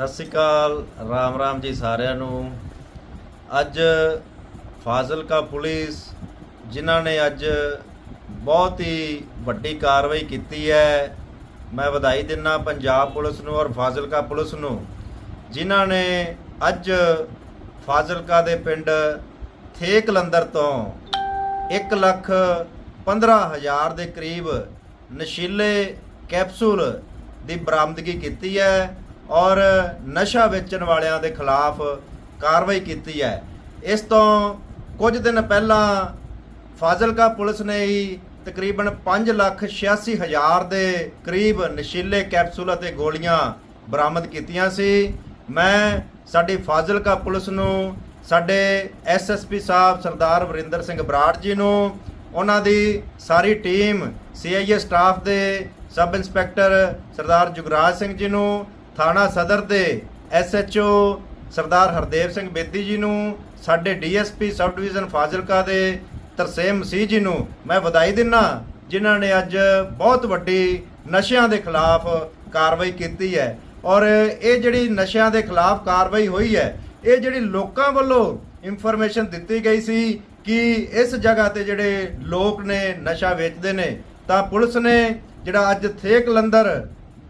ਸਤਿ ਸ੍ਰੀ ਅਕਾਲ, ਰਾਮ ਰਾਮ ਜੀ ਸਾਰਿਆਂ ਨੂੰ। ਅੱਜ ਫਾਜ਼ਿਲਕਾ ਪੁਲਿਸ, ਜਿਨ੍ਹਾਂ ਨੇ ਅੱਜ ਬਹੁਤ ਹੀ ਵੱਡੀ ਕਾਰਵਾਈ ਕੀਤੀ ਹੈ, ਮੈਂ ਵਧਾਈ ਦਿੰਨਾ ਪੰਜਾਬ ਪੁਲਿਸ ਨੂੰ ਔਰ ਫਾਜ਼ਿਲਕਾ ਪੁਲਿਸ ਨੂੰ, ਜਿਨ੍ਹਾਂ ਨੇ ਅੱਜ ਫਾਜ਼ਿਲਕਾ ਦੇ ਪਿੰਡ ਥੇਕਲੰਦਰ ਤੋਂ 1 ਲੱਖ 15 ਹਜ਼ਾਰ ਦੇ ਕਰੀਬ ਨਸ਼ੀਲੇ ਕੈਪਸੂਲ ਦੀ ਬਰਾਮਦਗੀ ਕੀਤੀ ਹੈ। ਔਰ ਨਸ਼ਾ ਵੇਚਣ ਵਾਲਿਆਂ ਦੇ ਖਿਲਾਫ ਕਾਰਵਾਈ ਕੀਤੀ ਹੈ। ਇਸ ਤੋਂ ਕੁਝ ਦਿਨ ਪਹਿਲਾਂ ਫਾਜ਼ਿਲਕਾ ਪੁਲਿਸ ਨੇ ਹੀ ਤਕਰੀਬਨ 5 ਲੱਖ 86 ਹਜ਼ਾਰ ਦੇ ਕਰੀਬ ਨਸ਼ੀਲੇ ਕੈਪਸੂਲ ਅਤੇ ਗੋਲੀਆਂ ਬਰਾਮਦ ਕੀਤੀਆਂ ਸੀ। ਮੈਂ ਸਾਡੀ ਫਾਜ਼ਿਲਕਾ ਪੁਲਿਸ ਨੂੰ, ਸਾਡੇ ਐਸਐਸਪੀ ਸਾਹਿਬ ਸਰਦਾਰ ਵਰਿੰਦਰ ਸਿੰਘ ਬਰਾੜ ਜੀ ਨੂੰ, ਉਹਨਾਂ ਦੀ ਸਾਰੀ ਟੀਮ ਸੀਆਈਏ ਸਟਾਫ ਦੇ ਸਬ ਇੰਸਪੈਕਟਰ ਸਰਦਾਰ ਜੁਗਰਾਜ ਸਿੰਘ ਜੀ ਨੂੰ ਥਾਣਾ ਸਦਰ ਦੇ ਐਸਐਚਓ ਸਰਦਾਰ ਹਰਦੇਵ ਸਿੰਘ ਬੇਦੀ ਜੀ ਨੂੰ, ਸਾਡੇ ਡੀਐਸਪੀ ਸਬ ਡਿਵੀਜ਼ਨ ਫਾਜ਼ਿਲਕਾ ਦੇ ਤਰਸੇਮ ਮਸੀਹ ਜੀ ਨੂੰ ਮੈਂ ਵਧਾਈ ਦਿੰਨਾ, ਜਿਨ੍ਹਾਂ ਨੇ ਅੱਜ ਬਹੁਤ ਵੱਡੀ ਨਸ਼ਿਆਂ ਦੇ ਖਿਲਾਫ ਕਾਰਵਾਈ ਕੀਤੀ ਹੈ। ਔਰ ਇਹ ਜਿਹੜੀ ਨਸ਼ਿਆਂ ਦੇ ਖਿਲਾਫ ਕਾਰਵਾਈ ਹੋਈ ਹੈ, ਇਹ ਜਿਹੜੀ ਲੋਕਾਂ ਵੱਲੋਂ ਇਨਫੋਰਮੇਸ਼ਨ ਦਿੱਤੀ ਗਈ ਸੀ ਕਿ ਇਸ ਜਗ੍ਹਾ ਤੇ ਜਿਹੜੇ ਲੋਕ ਨੇ, ਨਸ਼ਾ ਵੇਚਦੇ ਨੇ, ਤਾਂ ਪੁਲਿਸ ਨੇ ਜਿਹੜਾ ਅੱਜ ਥੇਕ ਲੰਦਰ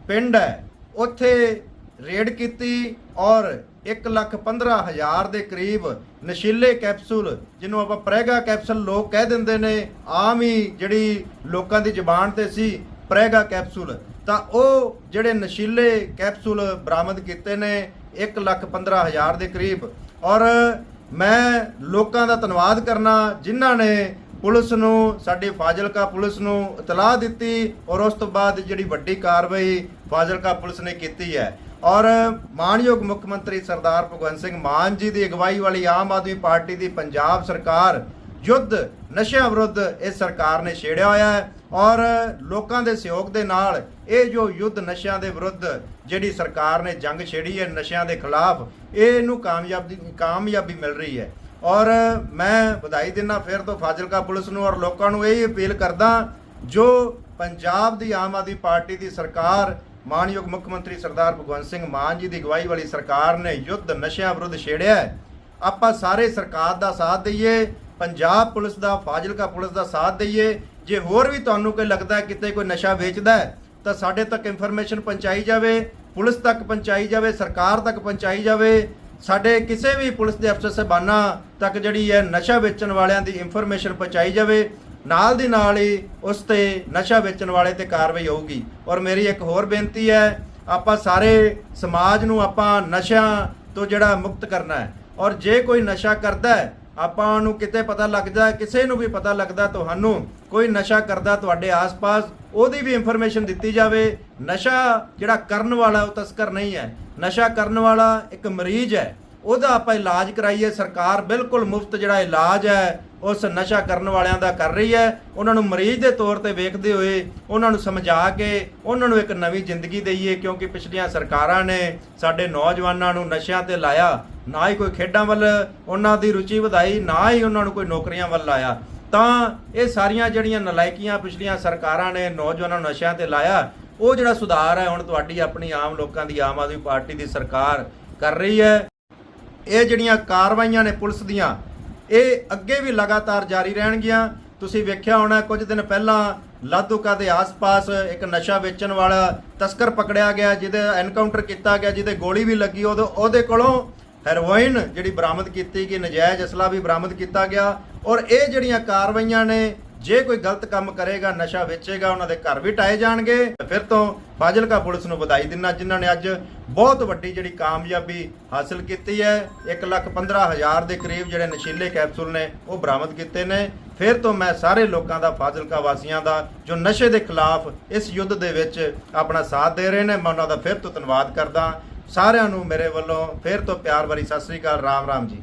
ਪਿੰਡ ਹੈ ਉੱਥੇ ਰੇਡ ਕੀਤੀ ਔਰ 1 ਲੱਖ 15 ਹਜ਼ਾਰ ਦੇ ਕਰੀਬ ਨਸ਼ੀਲੇ ਕੈਪਸੂਲ, ਜਿਹਨੂੰ ਆਪਾਂ ਪ੍ਰੈਗਾ ਕੈਪਸੂਲ ਲੋਕ ਕਹਿ ਦਿੰਦੇ ਨੇ, ਆਮ ਹੀ ਜਿਹੜੀ ਲੋਕਾਂ ਦੀ ਜ਼ੁਬਾਨ ਤੇ ਸੀ, ਪ੍ਰੈਗਾ ਕੈਪਸੂਲ। ਤਾਂ ਉਹ ਜਿਹੜੇ ਨਸ਼ੀਲੇ ਕੈਪਸੂਲ ਬਰਾਮਦ ਕੀਤੇ ਨੇ 1 ਲੱਖ 15 ਹਜ਼ਾਰ ਦੇ ਕਰੀਬ। ਔਰ ਮੈਂ ਲੋਕਾਂ ਦਾ ਧੰਨਵਾਦ ਕਰਨਾ, ਜਿਨ੍ਹਾਂ ਨੇ ਪੁਲਿਸ ਨੂੰ, ਸਾਡੀ ਫਾਜ਼ਿਲਕਾ ਪੁਲਿਸ ਨੂੰ ਇਤਲਾਹ ਦਿੱਤੀ ਔਰ ਉਸ ਤੋਂ ਬਾਅਦ ਜਿਹੜੀ ਵੱਡੀ ਕਾਰਵਾਈ ਫਾਜ਼ਿਲਕਾ ਪੁਲਿਸ ਨੇ ਕੀਤੀ ਹੈ। ਔਰ ਮਾਨਯੋਗ ਮੁੱਖ ਮੰਤਰੀ ਸਰਦਾਰ ਭਗਵੰਤ ਸਿੰਘ ਮਾਨ ਜੀ ਦੀ ਅਗਵਾਈ ਵਾਲੀ ਆਮ ਆਦਮੀ ਪਾਰਟੀ ਦੀ ਪੰਜਾਬ ਸਰਕਾਰ ਯੁੱਧ, ਨਸ਼ਿਆਂ ਵਿਰੁੱਧ ਇਸ ਸਰਕਾਰ ਨੇ ਛੇੜਿਆ ਹੋਇਆ ਹੈ ਔਰ ਲੋਕਾਂ ਦੇ ਸਹਿਯੋਗ ਦੇ ਨਾਲ ਇਹ ਜੋ ਯੁੱਧ, ਨਸ਼ਿਆਂ ਦੇ ਵਿਰੁੱਧ ਜਿਹੜੀ ਸਰਕਾਰ ਨੇ ਜੰਗ ਛੇੜੀ ਹੈ, ਨਸ਼ਿਆਂ ਦੇ ਖਿਲਾਫ ਇਹ ਇਹਨੂੰ ਕਾਮਯਾਬੀ ਕਾਮਯਾਬੀ ਮਿਲ ਰਹੀ ਹੈ। ਔਰ ਮੈਂ ਵਧਾਈ ਦਿੰਦਾ ਫਿਰ ਤੋਂ ਫਾਜ਼ਿਲਕਾ ਪੁਲਿਸ ਨੂੰ ਔਰ ਲੋਕਾਂ ਨੂੰ ਇਹ ਅਪੀਲ ਕਰਦਾ ਜੋ ਪੰਜਾਬ ਦੀ ਆਮ ਆਦਮੀ ਪਾਰਟੀ ਦੀ ਸਰਕਾਰ, ਮਾਨਯੋਗ ਮੁੱਖ ਮੰਤਰੀ ਸਰਦਾਰ ਭਗਵੰਤ ਸਿੰਘ ਮਾਨ ਜੀ ਦੀ ਅਗਵਾਈ ਵਾਲੀ ਸਰਕਾਰ ਨੇ ਯੁੱਧ ਨਸ਼ਿਆਂ ਵਿਰੁੱਧ ਛੇੜਿਆ ਆਪਾਂ ਸਾਰੇ ਸਰਕਾਰ ਦਾ ਸਾਥ ਦਈਏ, ਪੰਜਾਬ ਪੁਲਿਸ ਦਾ, ਫਾਜ਼ਿਲਕਾ ਪੁਲਿਸ ਦਾ ਸਾਥ ਦਈਏ, ਜੇ ਹੋਰ ਵੀ ਤੁਹਾਨੂੰ ਕੋਈ ਲੱਗਦਾ ਕਿਤੇ ਕੋਈ ਨਸ਼ਾ ਵੇਚਦਾ ਹੈ, ਤਾਂ ਸਾਡੇ ਤੱਕ ਇਨਫੋਰਮੇਸ਼ਨ ਪਹੁੰਚਾਈ ਜਾਵੇ, ਪੁਲਿਸ ਤੱਕ ਪਹੁੰਚਾਈ ਜਾਵੇ, ਸਰਕਾਰ ਤੱਕ ਪਹੁੰਚਾਈ ਜਾਵੇ ਸਾਡੇ ਕਿਸੇ ਵੀ ਪੁਲਿਸ ਦੇ ਅਫਸਰ ਸਾਹਿਬਾਨਾਂ ਤੱਕ ਜਿਹੜੀ ਹੈ ਨਸ਼ਾ ਵੇਚਣ ਵਾਲਿਆਂ ਦੀ ਇਨਫੋਰਮੇਸ਼ਨ ਪਹੁੰਚਾਈ ਜਾਵੇ, ਨਾਲ ਦੀ ਨਾਲ ਹੀ ਉਸ ਤੇ ਨਸ਼ਾ ਵੇਚਣ ਵਾਲੇ ਤੇ ਕਾਰਵਾਈ ਹੋਊਗੀ। ਔਰ ਮੇਰੀ ਇੱਕ ਹੋਰ ਬੇਨਤੀ ਹੈ, ਆਪਾਂ ਸਾਰੇ ਸਮਾਜ ਨੂੰ ਆਪਾਂ ਨਸ਼ਿਆਂ ਤੋਂ ਜਿਹੜਾ ਮੁਕਤ ਕਰਨਾ ਹੈ। ਔਰ ਜੇ ਕੋਈ ਨਸ਼ਾ ਕਰਦਾ ਹੈ, ਆਪਾਂ ਨੂੰ ਕਿਤੇ ਪਤਾ ਲੱਗਦਾ ਕਿਸੇ ਨੂੰ ਵੀ ਪਤਾ ਲੱਗਦਾ ਤੁਹਾਨੂੰ ਕੋਈ ਨਸ਼ਾ ਕਰਦਾ ਤੁਹਾਡੇ ਆਸ-ਪਾਸ, ਉਹਦੀ ਵੀ ਇਨਫੋਰਮੇਸ਼ਨ ਦਿੱਤੀ ਜਾਵੇ। ਨਸ਼ਾ ਜਿਹੜਾ ਕਰਨ ਵਾਲਾ ਉਹ ਤਸਕਰ ਨਹੀਂ ਹੈ। ਨਸ਼ਾ ਕਰਨ ਵਾਲਾ ਇੱਕ ਮਰੀਜ਼ ਹੈ, ਉਹਦਾ ਆਪਾਂ ਇਲਾਜ ਕਰਾਈਏ। ਸਰਕਾਰ ਬਿਲਕੁਲ ਮੁਫਤ ਜਿਹੜਾ ਇਲਾਜ ਹੈ, ਉਸ ਨਸ਼ਾ ਕਰਨ ਵਾਲਿਆਂ ਦਾ ਕਰ ਰਹੀ ਹੈ। ਉਹਨਾਂ ਨੂੰ ਮਰੀਜ਼ ਦੇ ਤੌਰ ਤੇ ਵੇਖਦੇ ਹੋਏ ਉਹਨਾਂ ਨੂੰ ਸਮਝਾ ਕੇ ਉਹਨਾਂ ਨੂੰ ਇੱਕ ਨਵੀਂ ਜ਼ਿੰਦਗੀ ਦਈਏ, ਕਿਉਂਕਿ ਪਿਛਲੀਆਂ ਸਰਕਾਰਾਂ ਨੇ ਸਾਡੇ ਨੌਜਵਾਨਾਂ ਨੂੰ ਨਸ਼ਿਆਂ ਤੇ ਲਾਇਆ। ਨਾ ਹੀ ਕੋਈ ਖੇਡਾਂ ਵੱਲ ਉਹਨਾਂ ਦੀ ਰੁਚੀ ਵਧਾਈ, ਨਾ ਹੀ ਉਹਨਾਂ ਨੂੰ ਕੋਈ ਨੌਕਰੀਆਂ ਵੱਲ ਲਾਇਆ। ਤਾਂ ਇਹ ਸਾਰੀਆਂ ਜਿਹੜੀਆਂ ਨਲਾਇਕੀਆਂ ਪਿਛਲੀਆਂ ਸਰਕਾਰਾਂ ਨੇ ਨੌਜਵਾਨਾਂ ਨੂੰ ਨਸ਼ਿਆਂ ਤੇ ਲਾਇਆ ਉਹ ਜਿਹੜਾ ਸੁਧਾਰ ਹੈ ਹੁਣ ਤੁਹਾਡੀ ਆਪਣੀ ਆਮ ਲੋਕਾਂ ਦੀ, ਆਮ ਆਦਮੀ ਪਾਰਟੀ ਦੀ ਸਰਕਾਰ ਕਰ ਰਹੀ ਹੈ, ਇਹ ਜਿਹੜੀਆਂ ਕਾਰਵਾਈਆਂ ਨੇ ਪੁਲਿਸ ਦੀਆਂ, ਇਹ ਅੱਗੇ ਵੀ ਲਗਾਤਾਰ ਜਾਰੀ ਰਹਿਣਗੀਆਂ। ਤੁਸੀਂ ਵੇਖਿਆ ਹੋਣਾ, ਕੁਝ ਦਿਨ ਪਹਿਲਾਂ ਲਾਧੂਕਾ ਦੇ ਆਸ-ਪਾਸ ਇੱਕ ਨਸ਼ਾ ਵੇਚਣ ਵਾਲਾ ਤਸਕਰ ਪਕੜਿਆ ਗਿਆ, ਜਿਹਦੇ ਐਨਕਾਊਂਟਰ ਕੀਤਾ ਗਿਆ, ਜਿਹਦੇ ਗੋਲੀ ਵੀ ਲੱਗੀ, ਉਹਦੇ ਉਹਦੇ ਕੋਲੋਂ ਹੈਰੋਇਨ ਜਿਹੜੀ ਬਰਾਮਦ ਕੀਤੀ ਗਈ, ਨਜਾਇਜ਼ ਅਸਲਾ ਵੀ ਬਰਾਮਦ ਕੀਤਾ ਗਿਆ। ਔਰ ਇਹ ਜਿਹੜੀਆਂ ਕਾਰਵਾਈਆਂ ਨੇ ਜੇ ਕੋਈ ਗਲਤ ਕੰਮ ਕਰੇਗਾ, ਨਸ਼ਾ ਵੇਚੇਗਾ, ਉਹਨਾਂ ਦੇ ਘਰ ਵੀ ਟਾਏ ਜਾਣਗੇ। ਫਿਰ ਤੋਂ ਫਾਜ਼ਿਲਕਾ ਪੁਲਿਸ ਨੂੰ ਵਧਾਈ ਦਿੰਨਾ ਜਿਨ੍ਹਾਂ ਨੇ ਅੱਜ ਬਹੁਤ ਵੱਡੀ ਜਿਹੜੀ ਕਾਮਯਾਬੀ ਹਾਸਲ ਕੀਤੀ ਹੈ। 1 ਲੱਖ 15 ਹਜ਼ਾਰ ਦੇ ਕਰੀਬ ਜਿਹੜੇ ਨਸ਼ੀਲੇ ਕੈਪਸੂਲ ਨੇ, ਉਹ ਬਰਾਮਦ ਕੀਤੇ ਨੇ। ਫਿਰ ਤੋਂ ਮੈਂ ਸਾਰੇ ਲੋਕਾਂ ਦਾ, ਫਾਜ਼ਿਲਕਾ ਵਾਸੀਆਂ ਦਾ, ਜੋ ਨਸ਼ੇ ਦੇ ਖਿਲਾਫ ਇਸ ਯੁੱਧ ਦੇ ਵਿੱਚ ਆਪਣਾ ਸਾਥ ਦੇ ਰਹੇ ਨੇ, ਮੈਂ ਉਹਨਾਂ ਦਾ ਫਿਰ ਤੋਂ ਧੰਨਵਾਦ ਕਰਦਾ ਸਾਰਿਆਂ ਨੂੰ ਮੇਰੇ ਵੱਲੋਂ ਫਿਰ ਤੋਂ ਪਿਆਰ ਭਰੀ ਸਤਿ ਸ੍ਰੀ ਅਕਾਲ। ਰਾਮ ਰਾਮ ਜੀ।